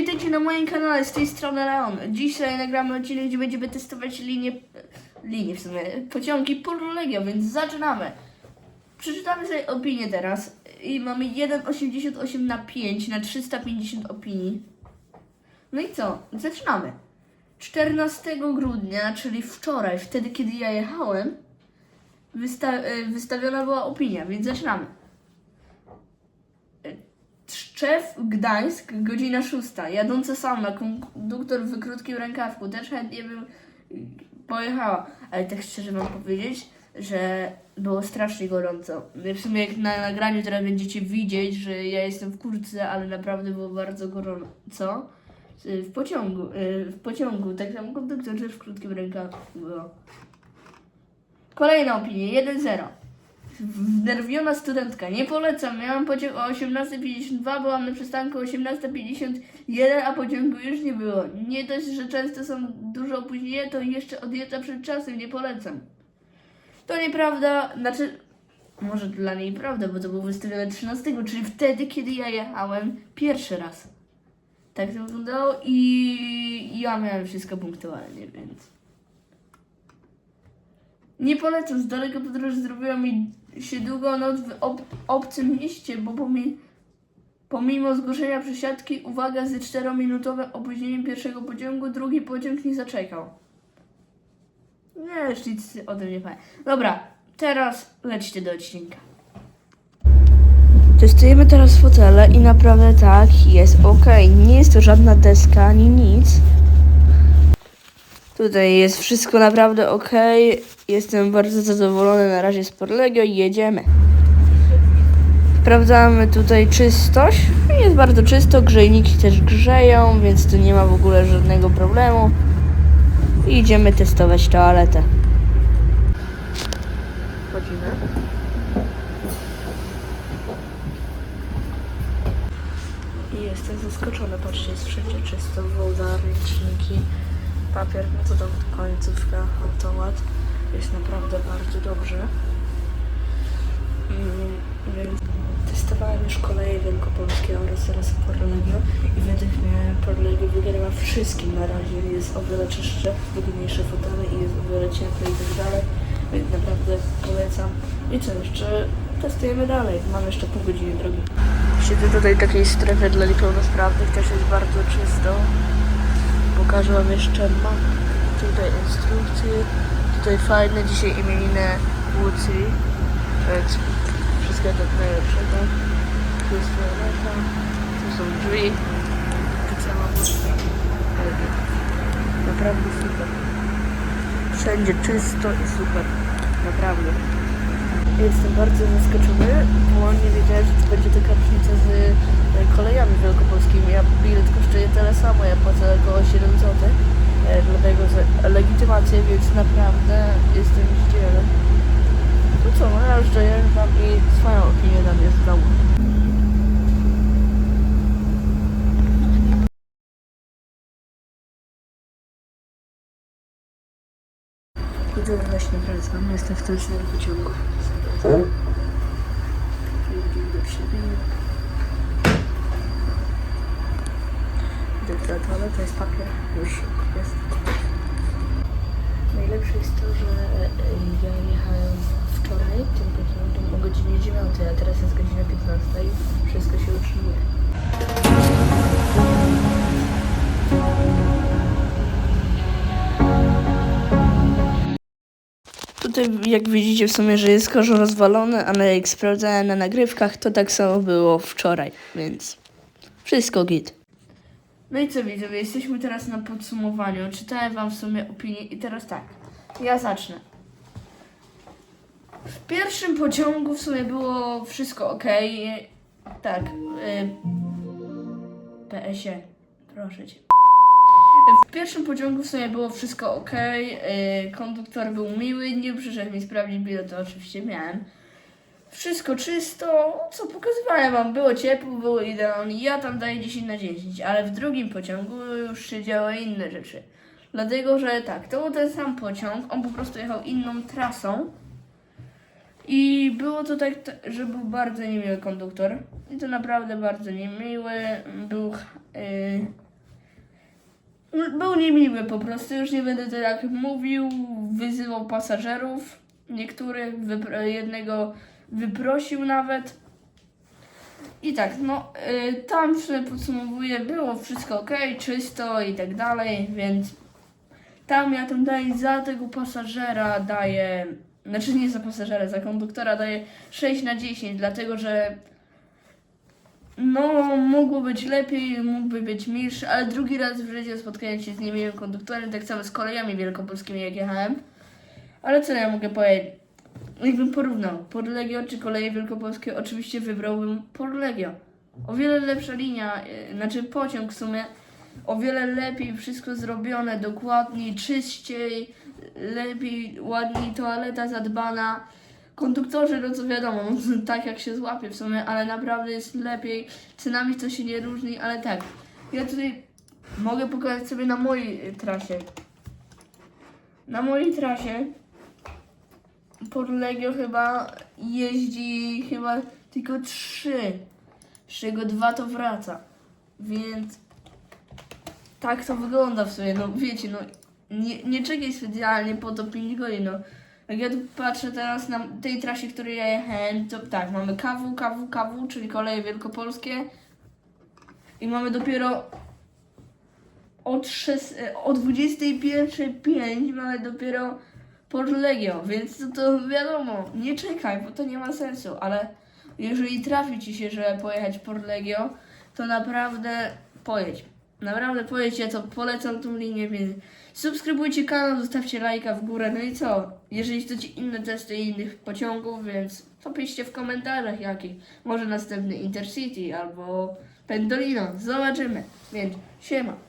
witajcie na moim kanale, z tej strony Leon. Dzisiaj nagramy odcinek, gdzie będziemy testować linie, linie w sumie, pociągi Pololegio, więc zaczynamy. Przeczytamy sobie opinię teraz i mamy 1,88 na 5 na 350 opinii. No i co? Zaczynamy. 14 grudnia, czyli wczoraj, wtedy kiedy ja jechałem, wysta- e, wystawiona była opinia, więc zaczynamy. Tczew, Gdańsk, godzina szósta. Jadąca sama, konduktor w krótkim rękawku. Też chętnie bym pojechała. Ale tak szczerze mam powiedzieć, że było strasznie gorąco. W sumie jak na nagraniu teraz będziecie widzieć, że ja jestem w kurtce, ale naprawdę było bardzo gorąco. W pociągu, w pociągu, tak samo konduktor też w krótkim rękawku było. Kolejna opinia, 1-0. Wnerwiona studentka. Nie polecam. Miałam pociąg o 18.52, byłam na przystanku o 18.51, a pociągu już nie było. Nie dość, że często są dużo opóźnienia, to jeszcze odjeżdża przed czasem. Nie polecam. To nieprawda, znaczy, może dla niej prawda, bo to było wystawione 13, czyli wtedy, kiedy ja jechałem pierwszy raz. Tak to wyglądało i ja miałem wszystko punktualnie, więc... Nie polecam, z daleka podróż zrobiła mi się długo noc w ob obcym mieście, bo pomi pomimo zgłoszenia przesiadki, uwaga, ze 4-minutowym opóźnieniem pierwszego pociągu, drugi pociąg nie zaczekał. Nie, już nic o tym nie powiem. Dobra, teraz lećcie do odcinka. Testujemy teraz fotele i naprawdę tak, jest ok. Nie jest to żadna deska ani nic. Tutaj jest wszystko naprawdę ok. Jestem bardzo zadowolony na razie z Porlegio i jedziemy. Sprawdzamy tutaj czystość. Jest bardzo czysto, grzejniki też grzeją, więc tu nie ma w ogóle żadnego problemu. I idziemy testować toaletę. Wchodzimy. Jestem zaskoczona, patrzcie, jest wszędzie czysto, woda, ręczniki, papier, no to końcówka, automat. Jest naprawdę bardzo dobrze. Mm, więc Testowałem już koleje wielkopolskie oraz teraz Porlegio i według mnie Porlegio wygrywa wszystkim na razie. Jest o wiele czystsze, wygodniejsze fotele i jest o wiele cieplej i tak dalej. Więc naprawdę polecam. I co jeszcze? Testujemy dalej. Mam jeszcze pół godziny drogi. Siedzę tutaj w takiej strefie dla niepełnosprawnych, też jest bardzo czysto. Pokażę wam jeszcze mam tutaj instrukcje. Tutaj fajne dzisiaj imieniny Łucji. Wszystkiego tak najlepszego. Tu jest toaleta, tu są drzwi. Cała. Naprawdę super. Wszędzie czysto i super. Naprawdę. Jestem bardzo zaskoczony, bo nie wiedziałem, że to będzie taka różnica z e, kolejami wielkopolskimi. Ja bilet kosztuje tyle samo, ja płacę około 7 zł. e, Dlatego za legitymację, więc naprawdę jestem zdziwiony. No co, no ja już dojeżdżam i swoją opinię dam jest w domu. Właśnie wracam, jestem w tym samym pociągu. Do toalety, jest papier, już jest. Najlepsze jest to, że e, ja jechałem wczoraj tym pociągiem o godzinie 9, a teraz jest godzina 15 i wszystko się Tutaj jak widzicie w sumie, że jest korzo rozwalone, ale jak sprawdzałem na nagrywkach, to tak samo było wczoraj, więc wszystko git. No i co widzowie, jesteśmy teraz na podsumowaniu. Czytałem wam w sumie opinię i teraz tak, ja zacznę. W pierwszym pociągu w sumie było wszystko ok. Tak, y, PS-ie, proszę cię. W pierwszym pociągu w sumie było wszystko ok. Konduktor był miły, nie przyszedł mi sprawdzić bilet, to oczywiście miałem. Wszystko czysto, co pokazywałem wam, było ciepło, było idealnie. Ja tam daję 10 na 10, ale w drugim pociągu już się działy inne rzeczy. Dlatego, że tak, to był ten sam pociąg, on po prostu jechał inną trasą. I było to tak, że był bardzo niemiły konduktor. I to naprawdę bardzo niemiły. Był yy, był niemiły po prostu, już nie będę tak mówił, wyzywał pasażerów, niektórych, wypro- jednego wyprosił nawet. I tak, no, y, tam podsumowuję, było wszystko ok, czysto i tak dalej, więc tam ja tam daję za tego pasażera daję, znaczy nie za pasażera, za konduktora daję 6 na 10, dlatego że no, mogło być lepiej, mógłby być milszy, ale drugi raz w życiu spotkałem się z niemiłym konduktorem, tak samo z kolejami wielkopolskimi jak jechałem. Ale co ja mogę powiedzieć? Jakbym porównał Porlegio czy koleje wielkopolskie, oczywiście wybrałbym Porlegio. O wiele lepsza linia, yy, znaczy pociąg w sumie, o wiele lepiej wszystko zrobione, dokładniej, czyściej, lepiej, ładniej toaleta zadbana. Konduktorzy, no co wiadomo, tak jak się złapie w sumie, ale naprawdę jest lepiej. Cenami to się nie różni, ale tak. Ja tutaj mogę pokazać sobie na mojej y, trasie. Na mojej trasie Porlegio chyba jeździ chyba tylko trzy, z czego dwa to wraca. Więc tak to wygląda w sumie, no wiecie, no nie, nie czekaj specjalnie po to 5 godzin, no. Jak ja tu patrzę teraz na tej trasie, której ja jechałem, to tak, mamy KW, KW, KW, czyli koleje wielkopolskie i mamy dopiero od, szes- o 21.05 mamy dopiero Porlegio, więc to, to wiadomo, nie czekaj, bo to nie ma sensu, ale jeżeli trafi Ci się, że pojechać Porlegio, to naprawdę pojedź. Naprawdę ja to polecam tą linię, więc subskrybujcie kanał, zostawcie lajka w górę, no i co? Jeżeli chcecie inne testy innych pociągów, więc to piszcie w komentarzach jakich. Może następny Intercity albo Pendolino, zobaczymy, więc siema.